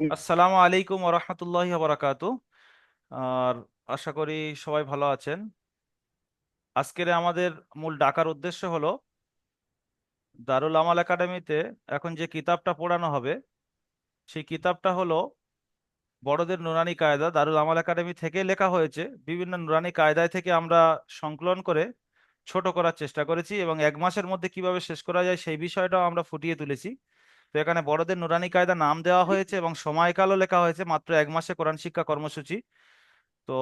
আসসালামু আলাইকুম ওরহমতুল্লাহি বারাকাতু আর আশা করি সবাই ভালো আছেন। আজকের আমাদের মূল ডাকার উদ্দেশ্য হলো, দারুল আমাল একাডেমিতে এখন যে কিতাবটা পড়ানো হবে, সেই কিতাবটা হলো বড়দের নুরানি কায়দা। দারুল আমাল একাডেমি থেকে লেখা হয়েছে। বিভিন্ন নুরানি কায়দায় থেকে আমরা সংকলন করে ছোট করার চেষ্টা করেছি এবং এক মাসের মধ্যে কীভাবে শেষ করা যায় সেই বিষয়টাও আমরা ফুটিয়ে তুলেছি। তো এখানে বড়দের নুরানি কায়দা নাম দেওয়া হয়েছে এবং সময়কালও লেখা হয়েছে, মাত্র এক মাসে কোরআন শিক্ষা কর্মসূচি। তো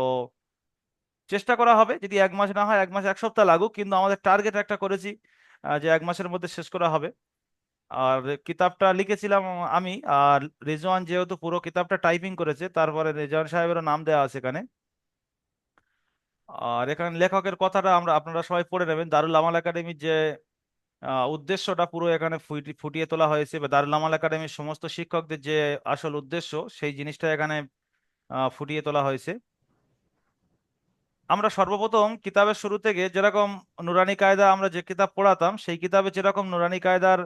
চেষ্টা করা হবে, যদি এক মাস না হয়, এক মাস এক সপ্তাহ লাগুক, কিন্তু আমাদের টার্গেট একটা করেছি যে এক মাসের মধ্যে শেষ করা হবে। আর কিতাবটা লিখেছিলাম আমি, আর রিজওয়ান যেহেতু পুরো কিতাবটা টাইপিং করেছে, তারপরে রিজওয়ান সাহেবেরও নাম দেওয়া আছে এখানে। আর এখানে লেখকের কথাটা আমরা, আপনারা সবাই পড়ে নেবেন। দারুল আমাল একাডেমির যে উদ্দেশ্যটা পুরো এখানে ফুটি- ফুটিয়ে তোলা হয়েছে বা দারুল আমাল একাডেমির সমস্ত শিক্ষকদের যে আসল উদ্দেশ্য, সেই জিনিসটা এখানে ফুটিয়ে তোলা হয়েছে। আমরা সর্বপ্রথম কিতাবের শুরু থেকে যেরকম নুরানি কায়দা আমরা যে কিতাব পড়াতাম, সেই কিতাবে যেরকম নুরানি কায়দার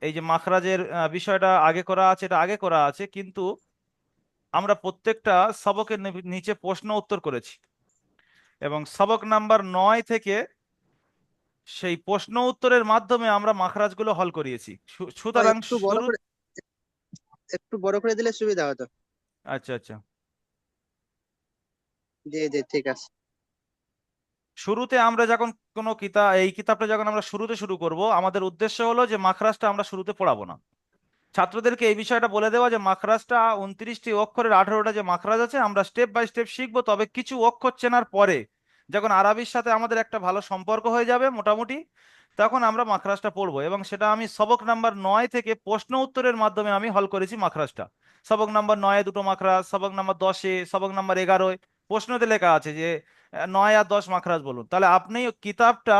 এই যে মাখরাজের বিষয়টা আগে করা আছে, এটা আগে করা আছে, কিন্তু আমরা প্রত্যেকটা সবকের নিচে প্রশ্ন উত্তর করেছি। এবং সবক নাম্বার নয় থেকে সেই প্রশ্ন উত্তরের মাধ্যমে আমরা মাখরাজগুলো হল করিয়েছি। সুতরাং একটু বড় করে একটু বড় করে দিলে সুবিধা হতো। আচ্ছা আচ্ছা। জি জি ঠিক আছে। শুরুতে আমরা যখন কোন কিতাব এই কিতাবটা যখন আমরা শুরুতে শুরু করব আমাদের উদ্দেশ্য হলো যে মাখরাজটা আমরা শুরুতে পড়াবো না। ছাত্রদেরকে এই বিষয়টা বলে দেওয়া যে মাখরাজটা উনত্রিশটি অক্ষরের আঠারোটা যে মাখরাজ আছে আমরা স্টেপ বাই স্টেপ শিখব তবে কিছু অক্ষর চেনার পরে যখন আরবির সাথে আমাদের একটা ভালো সম্পর্ক হয়ে যাবে মোটামুটি, তখন আমরা মাখরাজটা পড়ব এবং সেটা আমি সবক নাম্বার নয় থেকে প্রশ্ন উত্তরের মাধ্যমে আমি হল করেছি মাখরাজটা। সবক নাম্বার নয়ে দুটো মাখরাজ, সবক নাম্বার দশে, সবক নাম্বার এগারোয় প্রশ্নতে লেখা আছে যে, নয় আর দশ মাখরাজ বলুন। তাহলে আপনি কিতাবটা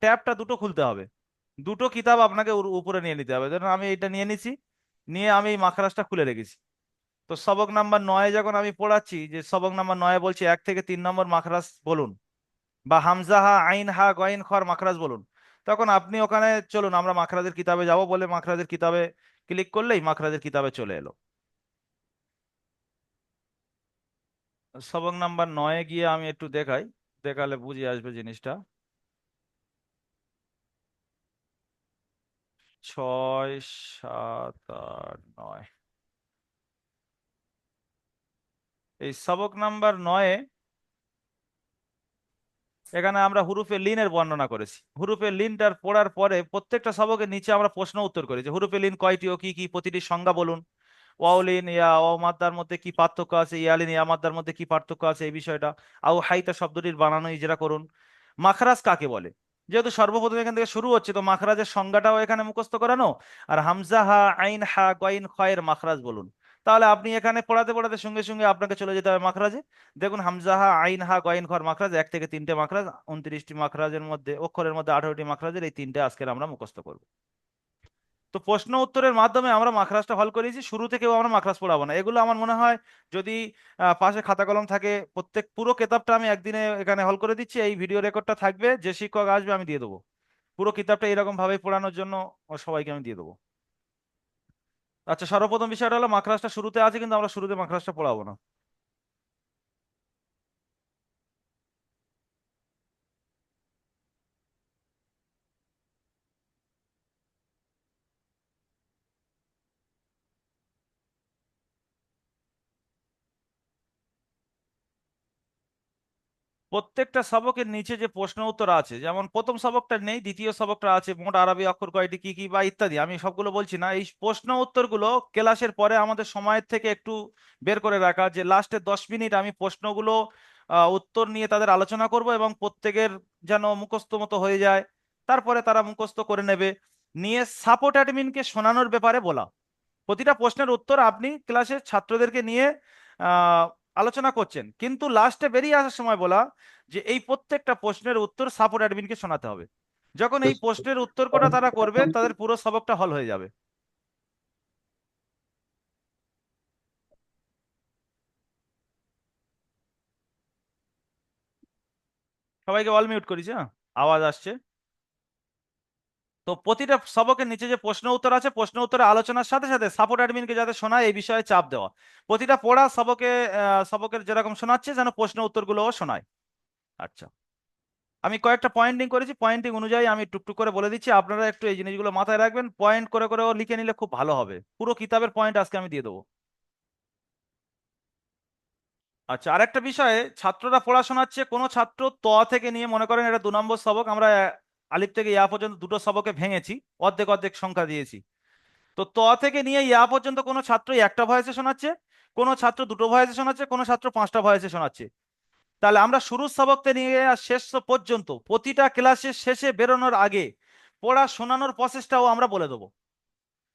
ট্যাবটা দুটো খুলতে হবে। দুটো কিতাব আপনাকে উপরে নিয়ে নিতে হবে। ধরুন আমি এটা নিয়ে নিছি, নিয়ে আমি এই মাখরাজটা খুলে রেখেছি। তো সবক নাম্বার নয়ে যখন আমি পড়াচ্ছি, যে সবক নাম্বার নয়ে বলছি, এক থেকে তিন নম্বর মাখরাজ বলুন। বা হামজা হা, আইন হা গইন খর মাখরাজ বলুন। তখন আপনি ওখানে চলুন, আমরা মাখরাজের কিতাবে যাব বলে মাখরাজের কিতাবে ক্লিক করলেই মাখরাজের কিতাবে চলে এলো। সবক নাম্বার নয়ে গিয়ে আমি একটু দেখাই, দেখালে বুঝে আসবে জিনিসটা। ছয়, সাত, আট, নয়। এই সবক নাম্বার নয়ে এখানে আমরা হুরুফে লিনের বর্ণনা করেছি। হুরুফে লিনটার পড়ার পরে প্রত্যেকটা সবকের নিচে আমরা প্রশ্ন উত্তর করেছি। হুরুফে লিন কয়টি ও কি কি প্রতিটি সংজ্ঞা বলুন। ওয়াউলিন ইয়া ও মাদ্দার মধ্যে কি পার্থক্য আছে? ইয়ালিন ইয়া মাদ্দার মধ্যে কি পার্থক্য আছে? এই বিষয়টা। আউ হাইতা শব্দটির বানানো ইজরা করুন। মাখরাজ কাকে বলে? যেহেতু সর্বপ্রথম এখান থেকে শুরু হচ্ছে, তো মাখরাজের সংজ্ঞাটাও এখানে মুখস্থ করানো। আর হামজা হা, আইন হা গইন খয়ের মাখরাজ বলুন। তাহলে আপনি এখানে পড়াতে পড়াতে সঙ্গে সঙ্গে আপনাকে চলে যেতে হবে মাখরাজে। দেখুন, হামজাহা, আইন হা গইন খর মাখরাজ, এক থেকে তিনটে মাখরাজ, উনত্রিশটি মাখরাজের মধ্যে, অক্ষরের মধ্যে আঠারোটি মাখরাজের এই তিনটে আজকের আমরা মুখস্থ করব। তো প্রশ্ন উত্তরের মাধ্যমে আমরা মাখরাজটা হল করেছি, শুরু থেকেও আমরা মাখরাজ পড়াবো না। এগুলো আমার মনে হয় যদি পাশে খাতা কলম থাকে, প্রত্যেক পুরো কিতাবটা আমি একদিনে এখানে হল করে দিচ্ছি, এই ভিডিও রেকর্ডটা থাকবে, যে শিক্ষক আসবে আমি দিয়ে দেবো। পুরো কিতাবটা এরকম ভাবে পড়ানোর জন্য সবাইকে আমি দিয়ে দেবো। আচ্ছা সর্বপ্রথম বিষয়টা হলো মাখরাজটা শুরুতে আছে কিন্তু আমরা শুরুতে মাখরাজটা পড়াবো না। প্রত্যেকটা সবকের নিচে যে প্রশ্ন উত্তর আছে, যেমন প্রথম সবকটা নেই, দ্বিতীয় সবকটা আছে, মোট আরবি অক্ষর কয়টি, কি কি বা ইত্যাদি, আমি সবগুলো বলছি না। এই প্রশ্ন উত্তরগুলো ক্লাসের পরে আমাদের সময়ের থেকে একটু বের করে রাখা, যে লাস্টের দশ মিনিট আমি প্রশ্নগুলো উত্তর নিয়ে তাদের আলোচনা করব এবং প্রত্যেকের যেন মুখস্থ মতো হয়ে যায়, তারপরে তারা মুখস্থ করে নেবে। নিয়ে সাপোর্ট অ্যাডমিনকে শোনানোর ব্যাপারে বলা। প্রতিটা প্রশ্নের উত্তর আপনি ক্লাসের ছাত্রদেরকে নিয়ে আলোচনা করছেন। কিন্তু লাস্টে বেরিয়ে আসার সময় বলা যে এই প্রত্যেকটা প্রশ্নের উত্তর সাপোর্ট অ্যাডমিনকে শোনাতে হবে। যখন এই প্রশ্নের উত্তর করা তারা করবে তাদের পুরো সবকটা হল হয়ে যাবে। সবাইকে অল মিউট করিস হ্যাঁ? আওয়াজ আসছে। তো প্রতিটা সবকের নিচে যে প্রশ্ন উত্তর আছে, প্রশ্ন উত্তরের আলোচনার সাথে সাথে সাপোর্ট অ্যাডমিনকে যাতে শোনায়, এই বিষয়ে চাপ দেওয়া। প্রতিটা পড়া সবকে সবকের যেরকম শোনাচ্ছে, যেন প্রশ্ন উত্তরগুলোও শোনায়। আচ্ছা। আমি কয়েকটা পয়েন্টিং করেছি। পয়েন্টিং অনুযায়ী আমি টুকটুক করে বলে দিচ্ছি। আপনারা একটু এই জিনিসগুলো মাথায় রাখবেন। পয়েন্ট করে করে লিখে নিলে খুব ভালো হবে। পুরো কিতাবের পয়েন্ট আজকে আমি দিয়ে দেবো। আচ্ছা আরেকটা বিষয়ে ছাত্ররা পড়া শোনাচ্ছে কোনো ছাত্র ত থেকে নিয়ে মনে করেন এটা দু নম্বর সবক, আমরা আলিফ থেকে ইয়া পর্যন্ত দুটো সবকে ভেঙেছি, অর্ধেক অর্ধেক সংখ্যা দিয়েছি। তো ত থেকে নিয়ে ইয়া পর্যন্ত কোনো ছাত্র একটা ভয়েসে শোনাচ্ছে, কোনো ছাত্র দুটো ভয়েসে শোনাচ্ছে, কোনো ছাত্র পাঁচটা ভয়েসে শোনাচ্ছে। তাহলে আমরা শুরুর সবক নিয়ে শেষ পর্যন্ত, প্রতিটা ক্লাসের শেষে বেরোনোর আগে, পড়া শোনানোর প্রসেসটাও আমরা বলে দেবো।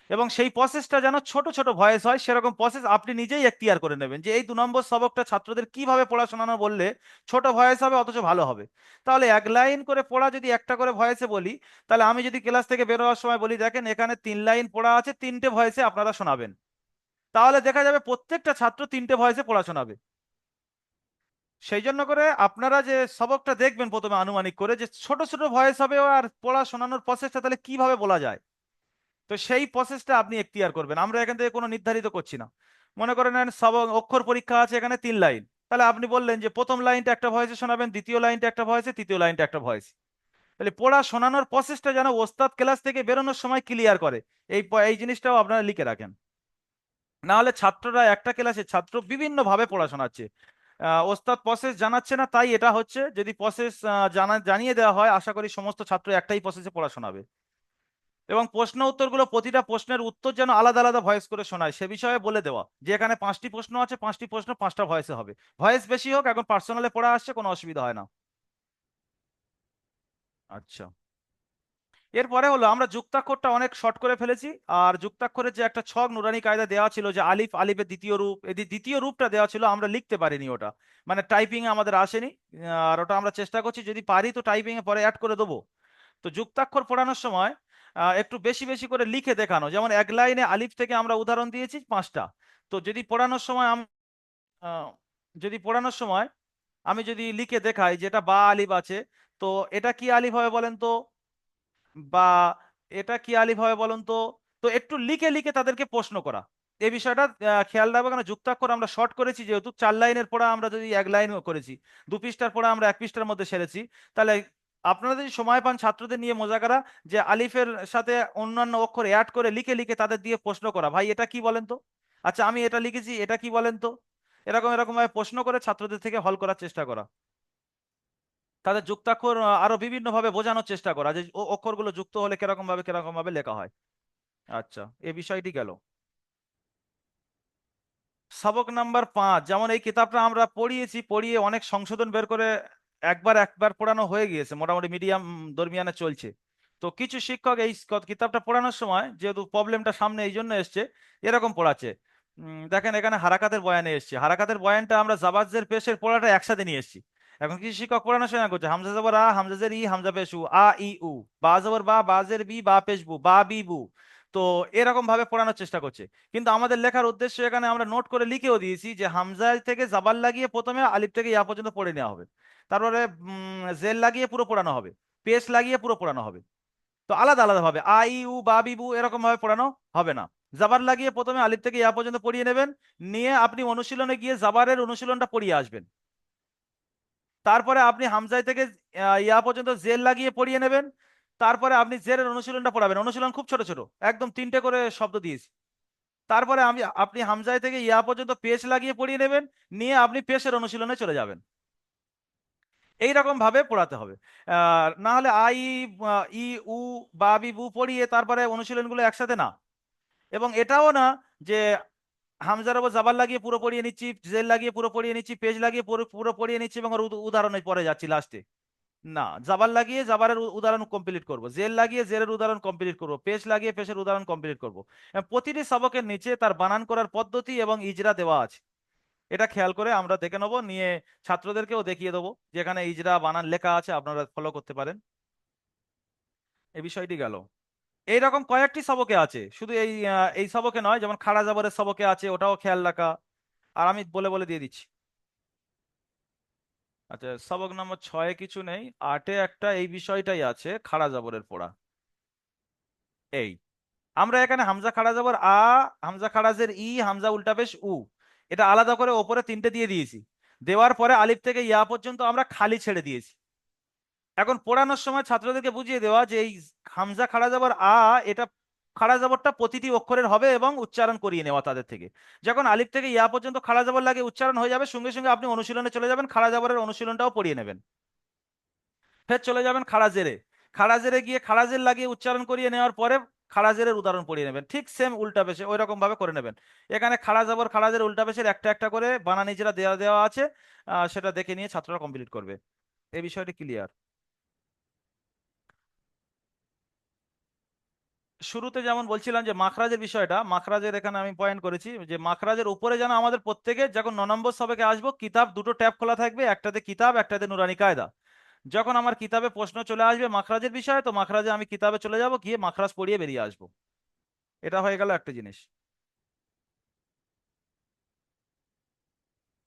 এবং সেই প্রসেসটা যেন ছোট ছোট ভয়েস হয়, সেরকম প্রসেস আপনি নিজেই এখতিয়ার করে নেবেন যে এই দু নম্বর সবকটা ছাত্রদের কীভাবে পড়া শোনানো বললে ছোট ভয়েস হবে, অথচ ভালো হবে। তাহলে এক লাইন করে পড়া যদি একটা করে ভয়েসে বলি, তাহলে আমি যদি ক্লাস থেকে বেরোবার সময় বলি, দেখেন এখানে তিন লাইন পড়া আছে, তিনটে ভয়েসে আপনারা শোনাবেন। তাহলে দেখা যাবে প্রত্যেকটা ছাত্র তিনটে ভয়েসে পড়া শোনাবে। সেই জন্য করে আপনারা যে সবকটা দেখবেন প্রথমে আনুমানিক করে যে ছোট ছোট ভয়েস হবে আর পড়া শোনানোর প্রসেসটা তাহলে কীভাবে বলা যায়? তো সেই প্রসেসটা আপনি এখতিয়ার করবেন। আমরা এখান থেকে কোনো নির্ধারিত করছি না। মনে করেন সব অক্ষর পরীক্ষা আছে এখানে তিন লাইন। তাহলে আপনি বললেন যে, প্রথম লাইনটা একটা ভয়েসে শোনাবেন, দ্বিতীয় লাইনটা একটা ভয়েসে তৃতীয় লাইনটা একটা ভয়েস তাহলে পড়া শোনানোর প্রসেসটা যেন ওস্তাদ ক্লাস থেকে বেরোনোর সময় ক্লিয়ার করে। এই এই জিনিসটাও আপনারা লিখে রাখেন। না হলে ছাত্ররা একটা ক্লাসে ছাত্র বিভিন্ন ভাবে পড়া শোনাচ্ছে। ওস্তাদ প্রসেস জানাচ্ছে না, তাই এটা হচ্ছে, যদি প্রসেস জানা, জানিয়ে দেওয়া হয়, আশা করি সমস্ত ছাত্র একটাই প্রসেসে পড়া শোনাবে। এবং প্রশ্ন উত্তরগুলো প্রতিটা প্রশ্নের উত্তর যেন আলাদা আলাদা ভয়েস করে শোনায়, সে বিষয়ে বলে দেওয়া। যে এখানে পাঁচটি প্রশ্ন আছে, পাঁচটি প্রশ্ন পাঁচটা ভয়েসে হবে। ভয়েস বেশি হোক, এখন পার্সোনালে পড়া আসছে, কোনো অসুবিধা হয় না। আচ্ছা। এরপরে হলো, আমরা যুক্তাক্ষরটা অনেক শর্ট করে ফেলেছি। আর যুক্তাক্ষরের যে একটা ছক নুরানি কায়দা দেওয়া ছিল যে আলিফ, আলিফের দ্বিতীয় রূপ, এই দ্বিতীয় রূপটা দেওয়া ছিল, আমরা লিখতে পারিনি ওটা। মানে টাইপিং আমাদের আসেনি। আর ওটা আমরা চেষ্টা করছি, যদি পারি তো টাইপিং এ পরে অ্যাড করে দেবো। তো যুক্তাক্ষর পড়ানোর সময় একটু বেশি বেশি করে লিখে দেখানো। যেমন এক লাইনে আলিফ থেকে আমরা উদাহরণ দিয়েছি, পাঁচটা। তো যদি পড়ানোর সময় যদি পড়ানোর সময় আমি যদি লিখে দেখাই যেটা বা আলিফ আছে, তো এটা কি আলিফ হবে বলেন তো? বা এটা কি আলিফ হবে বলুন তো? তো একটু লিখে লিখে তাদেরকে প্রশ্ন করা। এই বিষয়টা খেয়াল রাখব কেন? যুক্তাক্ষর আমরা শর্ট করেছি, যেহেতু চার লাইনের পড়া আমরা যদি এক লাইন করেছি, দু পৃষ্ঠার পড়া আমরা এক পৃষ্ঠার মধ্যে সেরেছি, তাহলে আপনারা যদি সময় পান ছাত্রদের নিয়ে মজা করা, যে আলিফের সাথে অন্যান্য অক্ষর অ্যাড করে লিখে লিখে তাদের দিয়ে প্রশ্ন করা। ভাই, এটা কি বলেন তো? আচ্ছা আমি এটা লিখেছি, এটা কি বলেন তো? এরকম এরকম ভাবে প্রশ্ন করে ছাত্রদের থেকে হল করার চেষ্টা করা। তাদের যুক্তাক্ষর আরও বিভিন্ন ভাবে বোঝানোর চেষ্টা করা, যে ও অক্ষরগুলো যুক্ত হলে কীরকম ভাবে কীরকম ভাবে লেখা হয়। আচ্ছা এ বিষয়টি গেল। সবক নাম্বার পাঁচ, যেমন এই কিতাবটা আমরা পড়িয়েছি, পড়িয়ে অনেক সংশোধন বের করে একবার একবার পড়ানো হয়ে গিয়েছে, মোটামুটি মিডিয়াম দরমিয়ানে চলছে। তো কিছু শিক্ষক এই কিতাবটা পড়ানোর সময় যেহেতু প্রবলেমটা সামনে এই জন্য এসছে, এরকম পড়াচ্ছে। দেখেন এখানে হারাকাতের বয়ানে এসছে। হারাকাতের বয়ানটা আমরা জাবাজের পেশের পড়াটা একসাথে নিয়ে এসেছি। এখন কিছু শিক্ষক পড়ানোর সময় করছে, হামজা জবর আ হামজাজের ই, হামজা পেশ উ আ, ই, উ, বা জবর বা বাজের বি, বা পেশ বু বা, বি। বু তো এরকম ভাবে পড়ানোর চেষ্টা করছে। কিন্তু আমাদের লেখার উদ্দেশ্য এখানে আমরা নোট করে লিখেও দিয়েছি যে হামজা থেকে জাবাল লাগিয়ে প্রথমে আলিফ থেকে ইয়া পর্যন্ত পড়ে নেওয়া হবে। তারপরে জেল লাগিয়ে পুরো পড়ানো হবে পেশ লাগিয়ে পুরো পড়ানো হবে। তো আলাদা আলাদা ভাবে আ ই উ, বা, বি, বু, এরকম ভাবে পড়ানো হবে না। জাবার লাগিয়ে প্রথমে আলিফ থেকে ইয়া পর্যন্ত পড়িয়ে নেবেন, নিয়ে আপনি অনুশীলনে গিয়ে জাবারের অনুশীলনটা পড়িয়ে আসবেন। তারপরে আপনি হামজাই থেকে ইয়া পর্যন্ত জেল লাগিয়ে পড়িয়ে নেবেন, তারপরে আপনি জেরের অনুশীলনটা পড়াবেন। অনুশীলন খুব ছোট ছোট, একদম তিনটে করে শব্দ দিয়েছি। তারপরে আমি, আপনি হামজাই থেকে ইয়া পর্যন্ত পেশ লাগিয়ে পড়িয়ে নেবেন, নিয়ে আপনি পেশের অনুশীলনে চলে যাবেন। এইরকম ভাবে পড়াতে হবে। না হলে আই ই, উ, বা, বি, বু পড়িয়ে তারপরে অনুশীলনগুলো একসাথে না এবং এটাও না যে হামজার ওপর জাবার লাগিয়ে পুরো পড়িয়ে নিচ্ছি, জেল লাগিয়ে পুরো পড়িয়ে নিচ্ছি, পেজ লাগিয়ে পুরো পড়িয়ে নিচ্ছি এবং উদাহরণে পরে যাচ্ছি লাস্টে না, জাবার লাগিয়ে জাবারের উদাহরণ কমপ্লিট করব। জেল লাগিয়ে জেলের উদাহরণ কমপ্লিট করব। পেজ লাগিয়ে পেশের উদাহরণ কমপ্লিট করব। প্রতিটি সবকের নিচে তার বানান করার পদ্ধতি এবং ইজরা দেওয়া আছে। এটা খেয়াল করে আমরা দেখে নেব, নিয়ে ছাত্রদেরকেও দেখিয়ে দেবো। যেখানে ইজরা বানান লেখা আছে, আপনারা ফলো করতে পারেন। এই বিষয়টি গেল। এইরকম কয়েকটি সবকে আছে। শুধু এই এই সবকে নয়, যেমন খাড়া জাবরের সবকে আছে, ওটাও খেয়াল রাখা। আর আমি বলে বলে দিয়ে দিচ্ছি। আচ্ছা সবক নম্বর ছয়ে কিছু নেই। আটে একটা এই বিষয়টাই আছে, খাড়া জাবরের পড়া। এই। আমরা এখানে হামজা খাড়া জাবর আ, হামজা খাড়াজের ই, হামজা উল্টা পেশ উ। এটা আলাদা করে ওপরে তিনটে দিয়ে দিয়েছি। দেওয়ার পরে আলিফ থেকে ইয়া পর্যন্ত আমরা খালি ছেড়ে দিয়েছি। এখন পড়ানোর সময় ছাত্রদেরকে বুঝিয়ে দেওয়া যে এই হামজা খাড়া যাবর আ, এটা খাড়া জবরটা প্রতিটি অক্ষরের হবে এবং উচ্চারণ করিয়ে নেওয়া তাদের থেকে। যখন আলিফ থেকে ইয়া পর্যন্ত খাড়া জবর লাগে উচ্চারণ হয়ে যাবে, সঙ্গে সঙ্গে আপনি অনুশীলনে চলে যাবেন খাড়া জবরের অনুশীলনটাও পড়িয়ে নেবেন। ফের চলে যাবেন খাড়া জেরে খাড়া জেরে গিয়ে খাড়া জের লাগিয়ে উচ্চারণ করিয়ে নেওয়ার পরে খাড়া উদাহরণ পড়িয়ে নেবেন। ঠিক সেম উল্টা পেশে ওই রকম ভাবে করে নেবেন। এখানে খাড়া জবর খাড়া জের উল্টা পেশের একটা একটা করে বানানি যেটা দেওয়া দেওয়া আছে সেটা দেখে নিয়ে ছাত্ররা কমপ্লিট করবে। এই বিষয়টি ক্লিয়ার শুরুতে যেমন বলছিলাম যে মাখরাজের বিষয়টা, মাখরাজের এখানে আমি পয়েন্ট করেছি যে মাখরাজের উপরে যেন আমাদের প্রত্যেকে যখন ন নম্বর সবেকে আসব, কিতাব দুটো ট্যাব খোলা থাকবে, একটাতে কিতাব, একটাতে নুরানি কায়দা। যখন আমার কিতাবে প্রশ্ন চলে আসবে মাখরাজের বিষয়ে, তো মাখরাজে আমি কিতাবে চলে যাব, গিয়ে মাখরাজ পড়িয়ে বেরিয়ে আসব। এটা হয়ে গেল একটা জিনিস।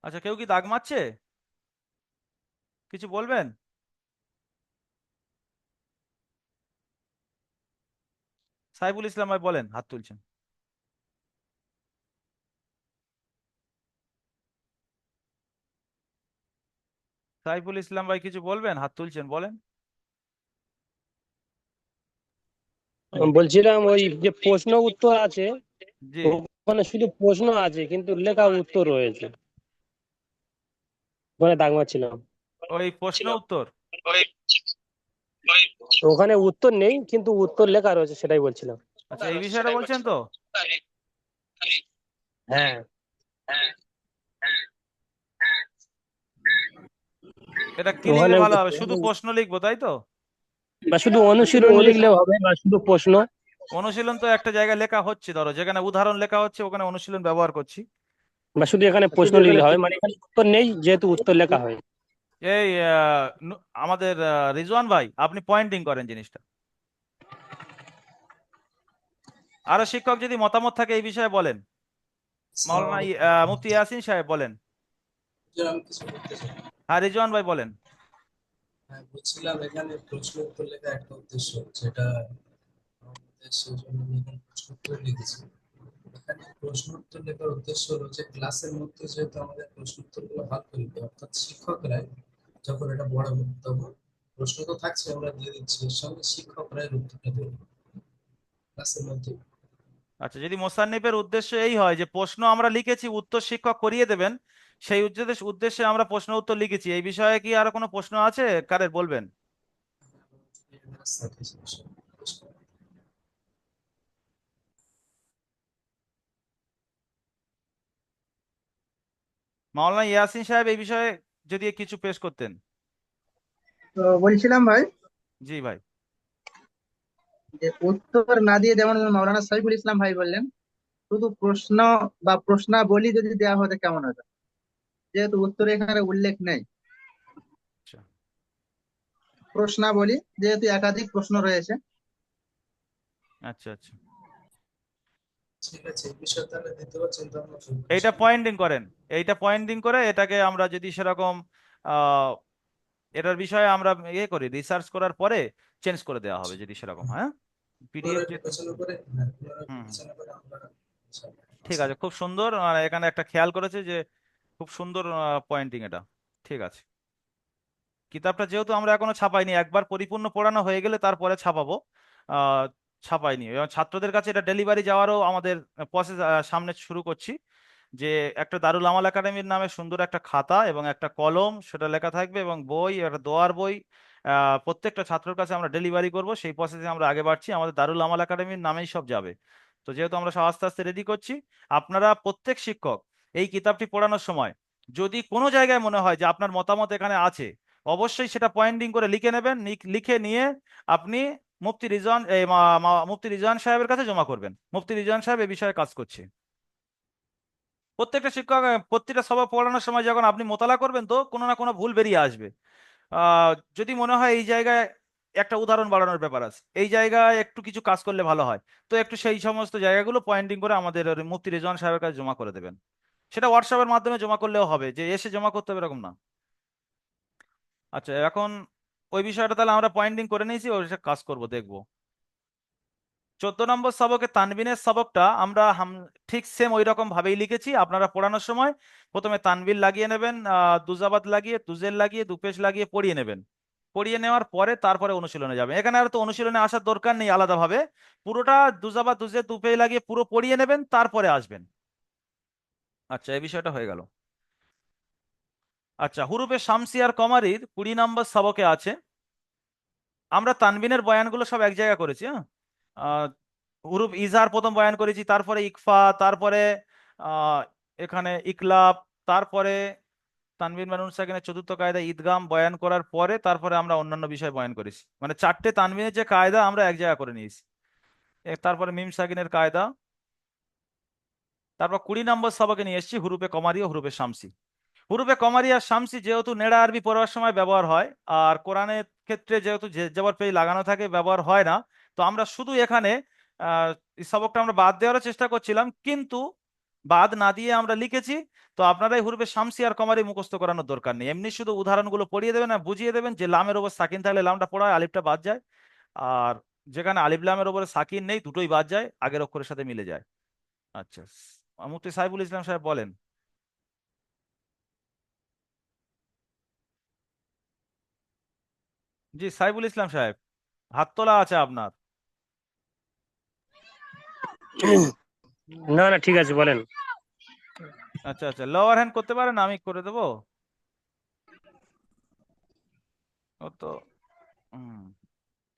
আচ্ছা কেউ কি দাগ মারছে? কিছু বলবেন? সাইফুল ইসলাম ভাই বলেন, হাত তুলছেন। সাইফুল ইসলাম ভাই কিছু বলবেন? হাত তুলছেন বলেন। বলছিলাম ওই যে প্রশ্ন উত্তর আছে ওখানে শুধু প্রশ্ন আছে কিন্তু লেখা উত্তর রয়েছে। ওখানে দাগ মারছিলাম। ওই প্রশ্ন উত্তর। ওখানে উত্তর নেই কিন্তু উত্তর লেখা রয়েছে সেটাই বলছিলাম। আচ্ছা এই বিষয়টা বলছেন তো? হ্যাঁ। এটা কি লিখলে ভালো হবে? শুধু প্রশ্ন লিখব তাই তো? বা শুধু অনুশীলন লিখলেও হবে বা শুধু প্রশ্ন। অনুশীলন তো একটা জায়গায় লেখা হচ্ছে ধরো যেখানে উদাহরণ লেখা হচ্ছে ওখানে অনুশীলন ব্যবহার করছি। বা শুধু এখানে প্রশ্ন লিখলে হবে মানে এখানে উত্তর নেই যেহেতু উত্তর লেখা হয়। এই আমাদের রিজওয়ান ভাই আপনি পয়েন্টিং করেন জিনিসটা। আরও শিক্ষক যদি মতামত থাকে এই বিষয়ে বলেন। মাওলানা মুফতি ইয়াসিন সাহেব বলেন। আমি কিছু বলতে চাই হ্যাঁ রিজওয়ান ভাই বলেন। হ্যাঁ বলছিলাম এখানে প্রশ্ন উত্তর লেখা একটা উদ্দেশ্য, যেটা প্রশ্ন উত্তর এখানে প্রশ্ন উত্তর লেখার উদ্দেশ্য মধ্যে যেহেতু আমাদের প্রশ্ন করিবে অর্থাৎ যখন বড় প্রশ্ন তো থাকছে, আমরা দিয়ে দিচ্ছি, এর সঙ্গে শিক্ষকরাই উত্তরটা দেবে। ক্লাসের মধ্যে আচ্ছা যদি মোসান্নিফের উদ্দেশ্য এই হয় যে প্রশ্ন আমরা লিখেছি উত্তর শিক্ষক করিয়ে দেবেন সেই উদ্দেশ্যে উদ্দেশ্যে আমরা প্রশ্ন উত্তর লিখেছি। এই বিষয়ে কি আরও কোনো প্রশ্ন আছে? কারের বলবেন? মাওলানা ইয়াসিন সাহেব এই বিষয়ে যদি কিছু পেশ করতেন। তো বলছিলাম ভাই। জি ভাই। যে উত্তর না দিয়ে যেমন মাওলানা সাইফুল ইসলাম ভাই বললেন শুধু প্রশ্ন বা প্রশ্নাবলী যদি দেওয়া হতো কেমন হতো যেহেতু উত্তরে এখানে উল্লেখ নেই। আচ্ছা। প্রশ্নাবলী যেহেতু একাধিক প্রশ্ন রয়েছে। আচ্ছা আচ্ছা। ঠিক আছে। এইটা পয়েন্টিং করেন। এইটা পয়েন্টিং করে এটাকে আমরা যদি সেরকম আহ এটার বিষয়ে আমরা ইয়ে করি রিসার্চ করার পরে চেঞ্জ করে দেওয়া হবে যদি সেরকম হ্যাঁ পিডিএফ ঠিক আছে, খুব সুন্দর আর এখানে একটা খেয়াল করেছে যে খুব সুন্দর পয়েন্টিং এটা, ঠিক আছে। কিতাবটা যেহেতু আমরা এখনও ছাপাইনি, একবার পরিপূর্ণ পড়ানো হয়ে গেলে তারপরে ছাপাবো ছাপাইনি। এবং ছাত্রদের কাছে এটা ডেলিভারি যাওয়ারও আমাদের প্রসেস সামনে শুরু করছি। যে একটা দারুল আমাল একাডেমির নামে সুন্দর একটা খাতা এবং একটা কলম, সেটা লেখা থাকবে এবং বই, একটা দোয়ার বই প্রত্যেকটা ছাত্রের কাছে আমরা ডেলিভারি করব, সেই প্রসেসে আমরা আগে বাড়ছি, আমাদের দারুল আমাল একাডেমির নামেই সব যাবে। তো যেহেতু আমরা সব আস্তে আস্তে রেডি করছি, আপনারা প্রত্যেক শিক্ষক এই কিতাবটি পড়ানোর সময় যদি কোনো জায়গায় মনে হয় যে আপনার মতামত এখানে আছে, অবশ্যই সেটা পয়েন্টিং করে লিখে নেবেন লিখ- নিয়ে আপনি মুফতি মা- মুফতি রিজওয়ান সাহেবের কাছে জমা করবেন। মুফতি রিজওয়ান সাহেব এ বিষয়ে কাজ করছে। প্রত্যেকটা শিক্ষক প্রত্যেকটা সভা পড়ানোর সময় যখন আপনি মোতালা করবেন, তো কোনো না কোনো ভুল বেরিয়ে আসবে। যদি মনে হয় এই জায়গায় একটা উদাহরণ বাড়ানোর ব্যাপার আছে, এই জায়গায় একটু কিছু কাজ করলে ভালো হয়, তো একটু সেই সমস্ত জায়গাগুলো পয়েন্টিং করে আমাদের মুফতি রিজওয়ান সাহেবের কাছে জমা করে দেবেন। সেটা হোয়াটসঅ্যাপের মাধ্যমে জমা করলেও হবে, যে এসে জমা করতে হবে এরকম না। আচ্ছা এখন ওই বিষয়টা তাহলে আমরা পয়েন্টিং করে নিয়েছি ওই কাজ করব, দেখব। চোদ্দ নম্বর সবকে তানবিনের সবকটা আমরা ঠিক সেম ওই রকম ভাবেই লিখেছি। আপনারা পড়ানোর সময় প্রথমে তানবিন লাগিয়ে নেবেন দুজাবাদ লাগিয়ে, দুজের লাগিয়ে, দুপেশ লাগিয়ে পড়িয়ে নেবেন। পড়িয়ে নেওয়ার পরে তারপরে অনুশীলনে যাবেন। এখানে আর তো অনুশীলনে আসার দরকার নেই আলাদাভাবে। পুরোটা দুজাবাদ দুজে দুপেশ লাগিয়ে পুরো পড়িয়ে নেবেন, তারপরে আসবেন। আচ্ছা এই বিষয়টা হয়ে গেল। আচ্ছা হুরুফে শামসি আর কমারির কুড়ি নম্বর সবকে আছে। আমরা তানবিনের বয়ানগুলো সব এক জায়গা করেছি হ্যাঁ? হুরুফ ইজার প্রথম বয়ান করেছি, তারপরে ইকফা, তারপরে এখানে ইকলাব, তারপরে তানবিন বানুন সাকিনের চতুর্থ কায়দা ঈদগাম বয়ান করার পরে তারপরে আমরা অন্যান্য বিষয় বয়ান করেছি। মানে চারটে তানবিনের যে কায়দা আমরা এক জায়গা করে নিয়েছি। তারপরে মিম সাকিনের কায়দা। তারপর কুড়ি নম্বর সবকে নিয়ে এসেছি হুরুপে কমারি ও হুরুপে শামসি। হুরুপে কমারি আর শামসি যেহেতু নেড়া আরবি পড়ার সময় ব্যবহার হয়, আর কোরআনের ক্ষেত্রে যেহেতু যে জবর পেই লাগানো থাকে, ব্যবহার হয় না তো আমরা শুধু এখানে সবকটা আমরা বাদ দেওয়ার চেষ্টা করছিলাম, কিন্তু বাদ না দিয়ে আমরা লিখেছি, তো আপনারাই হুরুপে শামসি আর কমারি মুখস্থ করানোর দরকার নেই। এমনি শুধু উদাহরণগুলো পড়িয়ে দেবেন আর বুঝিয়ে দেবেন যে লামের ওপর সাকিন থাকলে লামটা পড়ায়, আলিফটা বাদ যায়। আর যেখানে আলিফ লামের ওপরে সাকিন নেই, দুটোই বাদ যায়, আগের অক্ষরের সাথে মিলে যায়। আচ্ছা মুফতি সাইফুল ইসলাম সাহেব বলেন। জি সাইবুল ইসলাম সাহেব, হাত তোলা আছে আপনার। না না ঠিক আছে বলেন। আচ্ছা আচ্ছা লোয়ার হ্যান্ড করতে পারেন আমি করে দেবো। ও তো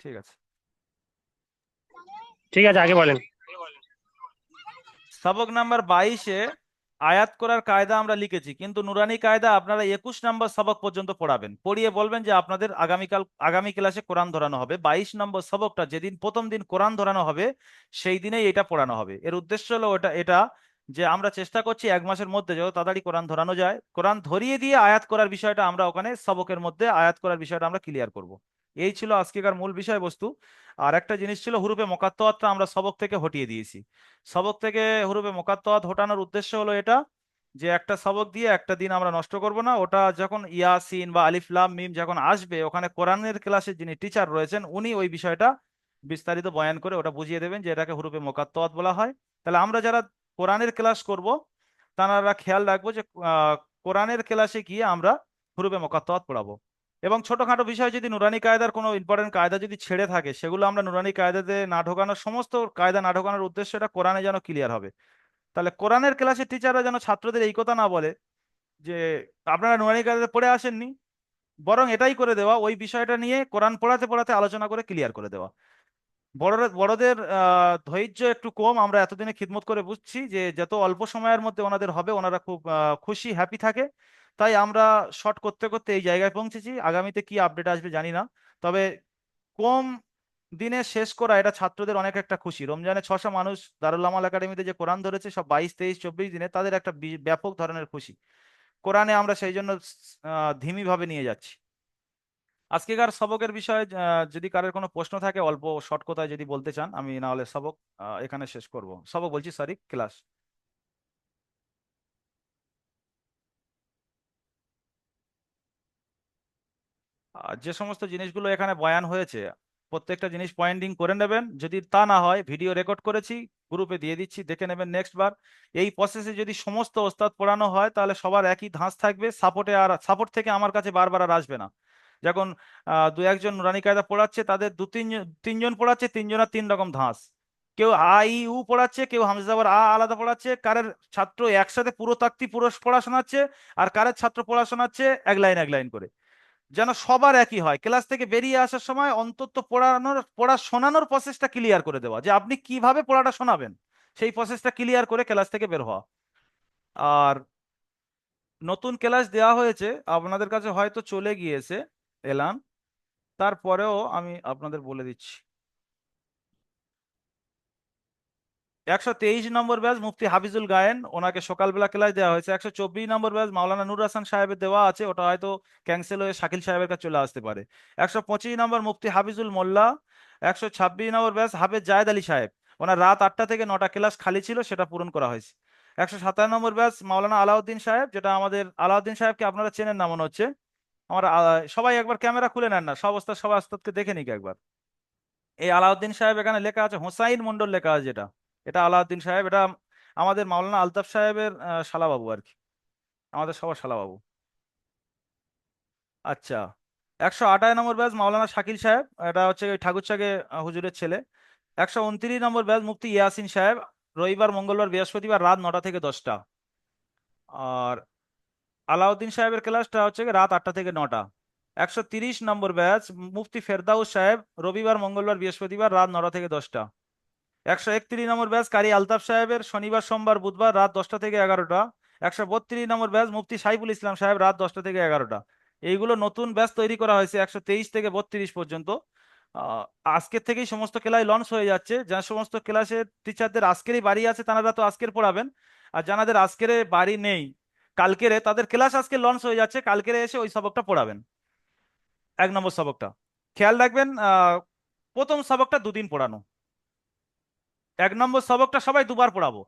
ঠিক আছে। ঠিক আছে আগে বলেন। সবক নাম্বার বাইশে আয়াত করার কায়দা আমরা লিখেছি, কিন্তু নুরানি কায়দা আপনারা একুশ নম্বর সবক পর্যন্ত পড়াবেন। পড়িয়ে বলবেন যে আপনাদের আগামীকাল, আগামী ক্লাসে কোরআন ধরানো হবে। বাইশ নম্বর সবকটা যেদিন প্রথম দিন কোরআন ধরানো হবে, সেই দিনেই এটা পড়ানো হবে। এর উদ্দেশ্য হলো ওটা, এটা যে আমরা চেষ্টা করছি এক মাসের মধ্যে যত তাড়াতাড়ি কোরআন ধরানো যায়, কোরআন ধরিয়ে দিয়ে আয়াত করার বিষয়টা আমরা ওখানে সবকের মধ্যে আয়াত করার বিষয়টা আমরা ক্লিয়ার করব। এই ছিল আজকেকার মূল বিষয়বস্তু। আর একটা জিনিস ছিল হুরুপে মোকাত্তোয়াতটা আমরা সবক থেকে হটিয়ে দিয়েছি। সবক থেকে হুরুপে মোকাত্তোয়াত হটানোর উদ্দেশ্য হলো এটা যে একটা সবক দিয়ে একটা দিন আমরা নষ্ট করব না। ওটা যখন ইয়াসিন বা আলিফ, লাম, মিম যখন আসবে, ওখানে কোরআনের ক্লাসে যিনি টিচার রয়েছেন, উনি ওই বিষয়টা বিস্তারিত বয়ান করে ওটা বুঝিয়ে দেবেন যে এটাকে হুরুপে মোকাত্তোয়াত বলা হয়। তাহলে আমরা যারা কোরআনের ক্লাস করব, তারা খেয়াল রাখব যে কোরআনের ক্লাসে গিয়ে আমরা হুরুপে মোকাত্তোয়াত পড়াবো। এবং ছোটখাটো বিষয় যদি নুরানি কায়দার কোনো ইম্পর্টেন্ট কায়দা যদি ছেড়ে থাকে সেগুলো আমরা নুরানি কায়দাতে না ঢোকানোর সমস্ত কায়দা না ঢোকানোর উদ্দেশ্য এটা কোরআনে যেন ক্লিয়ার হবে। তাহলে কোরআনের ক্লাসের টিচাররা যেন ছাত্রদের এই কথা না বলে যে আপনারা নুরানি কায়দাতে পড়ে আসেননি বরং এটাই করে দেওয়া ওই বিষয়টা নিয়ে কোরআন পড়াতে পড়াতে আলোচনা করে ক্লিয়ার করে দেওয়া। বড়দের আহ, ধৈর্য একটু কম আমরা এতদিনে খিদমত করে বুঝছি যে যত অল্প সময়ের মধ্যে ওনাদের হবে ওনারা খুব খুশি হ্যাপি থাকে। তাই আমরা শর্ট করতে করতে এই জায়গায় পৌঁছেছি। আগামীতে কি আপডেট আসবে জানি না। তবে কম দিনে শেষ করা এটা ছাত্রদের অনেক একটা খুশি। রমজানে ছশো মানুষ দারুল আমাল একাডেমিতে যে কোরআন ধরেছে, সব বাইশ, তেইশ, চব্বিশ দিনে তাদের একটা ব্যাপক ধরনের খুশি। কোরআনে আমরা সেই জন্য ধিমিভাবে নিয়ে যাচ্ছি। আজকেকার সবকের বিষয়ে যদি কারোর কোনো প্রশ্ন থাকে, অল্প শর্ট কথায় যদি বলতে চান, আমি না হলে সবক এখানে শেষ করব। সবক বলছি সরি ক্লাস যে সমস্ত জিনিসগুলো এখানে বয়ান হয়েছে, প্রত্যেকটা জিনিস পয়েন্টিং করে নেবেন। যদি তা না হয় ভিডিও রেকর্ড করেছি গ্রুপে দিয়ে দিচ্ছি, দেখে নেবেন নেক্সট বার। এই প্রসেসে যদি সমস্ত ওস্তাদ পড়ানো হয়, তাহলে সবার একই ধাঁচ থাকবে। সাপোর্টে আর সাপোর্ট থেকে আমার কাছে বারবার আর আসবে না। যখন দু একজন নুরানি কায়দা পড়াচ্ছে, তাদের দু তিনজন তিনজন পড়াচ্ছে তিনজনের তিন রকম ধাঁচ। কেউ আ, ই, উ পড়াচ্ছে, কেউ হামজাবার আ, আলাদা পড়াচ্ছে, কারের ছাত্র একসাথে পুরো তাক্তি পুরো পড়া শোনাচ্ছে, আর কারের ছাত্র পড়া শোনাচ্ছে, এক লাইন এক লাইন করে। যেন সবার একই হয়। ক্লাস থেকে বেরিয়ে আসার সময় অন্তত পড়ানোর, পড়া শোনানোর প্রসেসটা ক্লিয়ার করে দেওয়া। যে আপনি কীভাবে পড়াটা শোনাবেন, সেই প্রসেসটা ক্লিয়ার করে ক্লাস থেকে বের হওয়া। আর নতুন ক্লাস দেওয়া হয়েছে, আপনাদের কাছে হয়তো চলে গিয়েছে এলান তারপরেও আমি আপনাদের বলে দিচ্ছি। একশো তেইশ নম্বর ব্যাচ মুফতি হাফিজুল গায়েন, ওনাকে সকালবেলা ক্লাস দেওয়া হয়েছে। একশো চব্বিশ নম্বর ব্যাচ মাওলানা নুর হাসান সাহেবের দেওয়া আছে, ওটা হয়তো ক্যান্সেল হয়ে শাকিল সাহেবের কাছে চলে আসতে পারে। একশো পঁচিশ নম্বর মুফতি হাফিজুল মোল্লা, একশো ছাব্বিশ নম্বর ব্যাচ হাফেজ জায়েদ আলী সাহেব, ওনার রাত আটটা থেকে নটা ক্লাস খালি ছিল, সেটা পূরণ করা হয়েছে। একশো সাতান্ন নম্বর ব্যাচ মাওলানা আলাউদ্দিন সাহেব, যেটা আমাদের আলাউদ্দিন সাহেবকে আপনারা চেনেন না মনে হচ্ছে। আমার সবাই একবার ক্যামেরা খুলে নেন না, সব অবস্থা, সবাই আস্তাদকে দেখে নিক একবার। এই আলাউদ্দিন সাহেব এখানে লেখা আছে, হোসাইন মন্ডল লেখা আছে যেটা। এটা আলাউদ্দিন সাহেব, এটা আমাদের মাওলানা আলতাফ সাহেবের শালাবাবু আর কি। আমাদের সবার শালাবাবু। আচ্ছা একশো আটান্ন নম্বর ব্যাচ মাওলানা শাকিল সাহেব, এটা হচ্ছে ওই ঠাকুরচাকে হুজুরের ছেলে। একশো উনত্রিশ নম্বর ব্যাচ মুফতি ইয়াসিন সাহেব, রবিবার, মঙ্গলবার, বৃহস্পতিবার রাত নটা থেকে দশটা। আর আলাউদ্দিন সাহেবের ক্লাসটা হচ্ছে রাত আটটা থেকে নটা। একশো তিরিশ নম্বর ব্যাচ মুফতি ফেরদাউস সাহেব, রবিবার, মঙ্গলবার, বৃহস্পতিবার রাত নটা থেকে দশটা। একশো একত্রিশ নম্বর ব্যাচ কারি আলতাফ সাহেবের শনিবার, সোমবার, বুধবার রাত দশটা থেকে এগারোটা। একশো বত্রিশ নম্বর ব্যাচ মুফতি সাইফুল ইসলাম সাহেব রাত দশটা থেকে এগারোটা। এইগুলো নতুন ব্যাচ তৈরি করা হয়েছে একশো তেইশ থেকে বত্রিশ পর্যন্ত। আজকের থেকেই সমস্ত ক্লাস লঞ্চ হয়ে যাচ্ছে। যা সমস্ত ক্লাসের টিচারদের আজকেরই বাড়ি আছে, তারা তো আজকের পড়াবেন। আর যাদের আজকের বাড়ি নেই, কালকেরে তাদের ক্লাস আজকে লঞ্চ হয়ে যাচ্ছে, কালকেরে এসে ওই সবকটা পড়াবেন। এক নম্বর সবকটা। খেয়াল রাখবেন প্রথম সবকটা দুদিন পড়ানো। এক নম্বর সবকটা সবাই দুবার পড়াবো।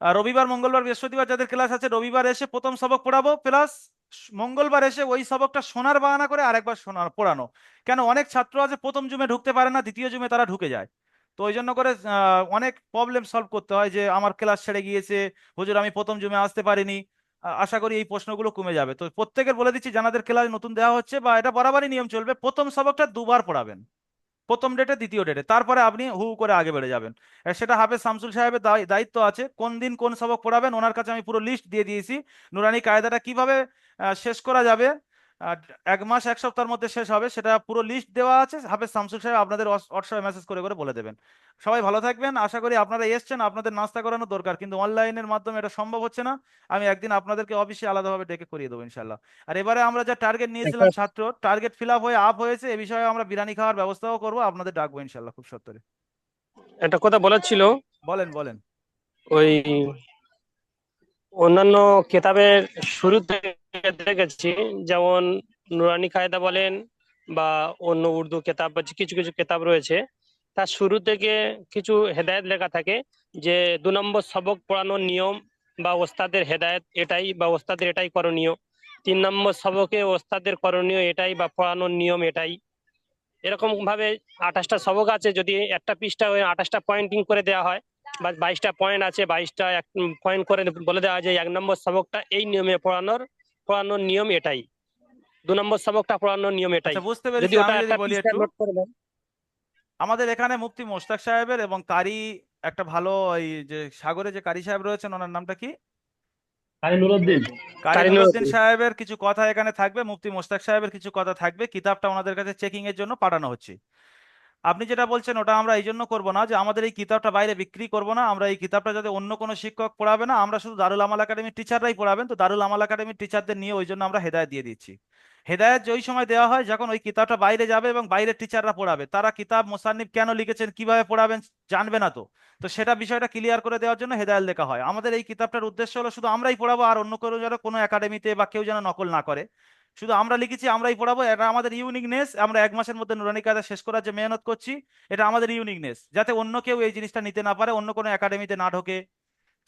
রবিবার, মঙ্গলবার, বৃহস্পতিবার যাদের ক্লাস আছে, রবিবার এসে প্রথম সবক পড়াবো প্লাস মঙ্গলবার এসে ওই সবকটা সোনার বাহানা করে আরেকবার সোনার পড়ানো। কেন? অনেক ছাত্র আছে, প্রথম জুমে ঢুকতে পারে না, দ্বিতীয় জুমে তারা ঢুকে যায়। তো ওই জন্য করে অনেক প্রবলেম সলভ করতে হয় যে, আমার ক্লাস ছেড়ে গিয়েছে, হুজুর আমি প্রথম জুমে আসতে পারিনি। আশা করি এই প্রশ্নগুলো কমে যাবে। তো প্রত্যেকের বলে দিচ্ছি, যাদের ক্লাস নতুন দেওয়া হচ্ছে বা এটা বরাবরই নিয়ম চলবে, প্রথম সবকটা দুবার পড়াবেন। প্রথম ডেটে দ্বিতীয় ডেটে তারপরে আপনি হু করে আগে বেড়ে যাবেন। সেটা হাফেজ শামসুল সাহেবের দায়- দায়িত্ব আছে। কোন দিন কোন সবক পড়াবেন, ওনার কাছে আমি পুরো লিস্ট দিয়ে দিয়েছি। নুরানি কায়দাটা কীভাবে শেষ করা যাবে এক মাস এক সপ্তাহের মধ্যে শেষ হবে সেটা পুরো লিস্ট দেওয়া আছে। হাফেজ শামসুল সাহেব আপনাদের হোয়াটসঅ্যাপে মেসেজ করে করে বলে দেবেন। সবাই ভালো থাকবেন। আশা করি আপনারা এসছেন আপনাদের নাস্তা করানো দরকার কিন্তু অনলাইনের মাধ্যমে এটা সম্ভব হচ্ছে না। আমি একদিন আপনাদেরকে অফিসে আলাদাভাবে ডেকে করিয়ে দেবো ইনশাল্লাহ আর এবারে আমরা যা টার্গেট নিয়েছিলাম ছাত্র টার্গেট ফিল আপ হয়ে আপ হয়েছে এ বিষয়ে আমরা বিরিয়ানি খাওয়ার ব্যবস্থাও করব আপনাদের ডাকবো ইনশাল্লাহ খুব সত্তরে। একটা কথা বলার ছিল। বলেন বলেন। ওই অন্যান্য কেতাবের শুরুতে দেখেছি, যেমন নুরানি কায়দা বলেন বা অন্য উর্দু কেতাব বা কিছু কিছু কেতাব রয়েছে। তার শুরু থেকে কিছু হেদায়েত লেখা থাকে যে, দু নম্বর সবক পড়ানোর নিয়ম বা ওস্তাদের হেদায়েত এটাই বা ওস্তাদের এটাই করণীয়। তিন নম্বর সবকে ওস্তাদের করণীয় এটাই বা পড়ানোর নিয়ম এটাই। এরকম ভাবে আঠাশটা সবক আছে, যদি একটা পৃষ্ঠা ওই আঠাশটা পয়েন্টিং করে দেওয়া হয় বাইশটা পয়েন্ট আছে বাইশটা পয়েন্ট করে বলে দেওয়া যায় এক নম্বর সবকটা এই নিয়মে পড়ানোর পড়ানোর নিয়ম এটাই। দু নম্বর সবকটা পড়ানোর নিয়ম এটাই। আচ্ছা বুঝতে পেরেছি একটা বলি একটু। আমাদের এখানে মুফতি মোশতাক সাহেবের এবং কারি একটা ভালো এই যে সাগরে যে কারি সাহেব রয়েছেন ওনার নামটা কি? কারি কারি নুরুদ্দিন নুরুদ্দিন। সাহেবের কিছু কথা এখানে থাকবে মুফতি মোশতাক সাহেবের কিছু কথা থাকবে কিতাবটা ওনাদের কাছে চেকিং এর জন্য পাঠানো হচ্ছে। আপনি যেটা বলছেন ওটা আমরা এই জন্য করব না যে আমাদের এই কিতাবটা বাইরে বিক্রি করব না, আমরা এই কিতাবটা যাতে অন্য কোনো শিক্ষক পড়াবে না, আমরা শুধু দারুল আমাল একাডেমির টিচাররাই পড়াবেন, তো দারুল আমাল একাডেমির টিচারদের নিয়ে ওই জন্য আমরা হেদায়ত দিয়ে দিচ্ছি। হেদায়ত যে ওই সময় দেওয়া হয় যখন ওই কিতাবটা বাইরে যাবে এবং বাইরের টিচাররা পড়াবে, তারা কিতাব মোসান্নিফ কেন লিখেছেন, কীভাবে পড়াবেন জানবে না তো। তো সেটা বিষয়টা ক্লিয়ার করে দেওয়ার জন্য হেদায়ত লেখা হয়। আমাদের এই কিতাবটার উদ্দেশ্য হলো শুধু আমরাই পড়াবো আর অন্য কেউ যেন কোনো একাডেমিতে বা কেউ যেন নকল না করে। শুধু আমরা লিখেছি, আমরাই পড়াবো, এটা আমাদের ইউনিকনেস আমরা এক মাসের মধ্যে নুরানি কায়দা শেষ করার যে মেহনত করছি, এটা আমাদের ইউনিকনেস যাতে অন্য কেউ এই জিনিসটা নিতে না পারে, অন্য কোনো একাডেমিতে না ঢোকে।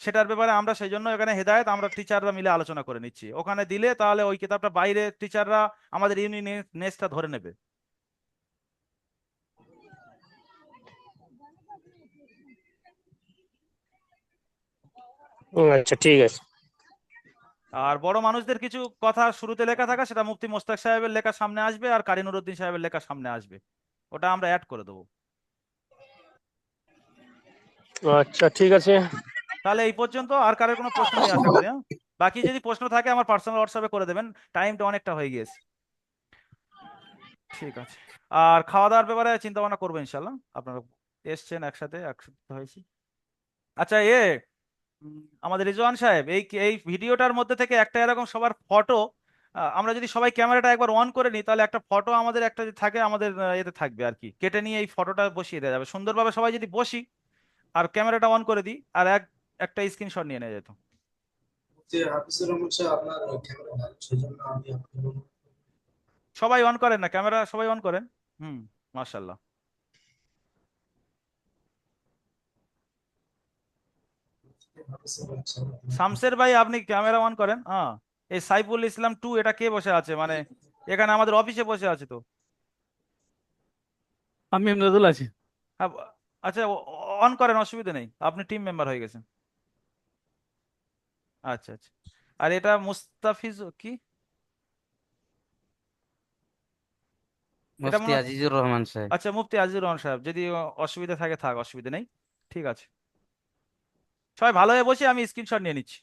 সেটার ব্যাপারে আমরা সেই জন্য এখানে হেদায়েত, আমরা টিচাররা মিলে আলোচনা করে নিচ্ছি। ওখানে দিলে তাহলে ওই কিতাবটা বাইরে টিচাররা আমাদের ইউনিকনেসটা ধরে নেবে। আচ্ছা ঠিক আছে। আর বড় মানুষদের কিছু কথা শুরুতে লেখা থাকা সেটা মুফতি মোস্তাক সাহেবের লেখা সামনে আসবে আর কারি নুরুদ্দিন সাহেবের লেখা সামনে আসবে। ওটা আমরা অ্যাড করে দেবো। আচ্ছা ঠিক আছে। তাহলে এই পর্যন্ত আর কারোর কোনো প্রশ্ন নেই আশা করি হ্যাঁ? বাকি যদি প্রশ্ন থাকে আমার পার্সোনাল হোয়াটসঅ্যাপে করে দেবেন। টাইমটা অনেকটা হয়ে গিয়েছে। ঠিক আছে। আর খাওয়া দাওয়ার ব্যাপারে চিন্তা ভাবনা করব ইনশাল্লাহ আপনারা এসছেন একসাথে একসাথে হয়েছি। আচ্ছা এ আমাদের রিজওয়ান সাহেব এই এই ভিডিওটার মধ্যে থেকে একটা এরকম সবার ফটো আমরা যদি সবাই ক্যামেরাটা একবার অন করে নিই তাহলে একটা ফটো আমাদের একটা যদি থাকে আমাদের এতে থাকবে আর কি। কেটে নিয়ে এই ফটোটা বসিয়ে দেওয়া যাবে। সুন্দরভাবে সবাই যদি বসি আর ক্যামেরাটা অন করে দিই আর এক একটা স্ক্রিনশট নিয়ে নেওয়া যেত। সবাই অন করেন না ক্যামেরা সবাই অন করেন। হুম মাশাল্লাহ করছি। হাফিজুর রহমান সাহেব আপনার- শামসের ভাই আপনি ক্যামেরা অন করেন। হ্যাঁ এই সাইফুল ইসলাম টু এটা কে বসে আছে? মানে এখানে আমাদের অফিসে বসে আছে তো। আমি এমদাদুল আছি। হ্যাঁ, আচ্ছা অন করেন অসুবিধা নেই। আপনি টিম মেম্বার হয়ে গেছেন। আচ্ছা আচ্ছা। আর এটা মুস্তাফিজ কি? এটা মুফতি আজিজুর রহমান সাহেব। আচ্ছা মুফতি আজিজুর রহমান সাহেব। যদি অসুবিধা থাকে থাক অসুবিধা নেই। ঠিক আছে। সবাই ভালো হয়ে বসে আমি স্ক্রিনশট নিয়ে নিচ্ছি।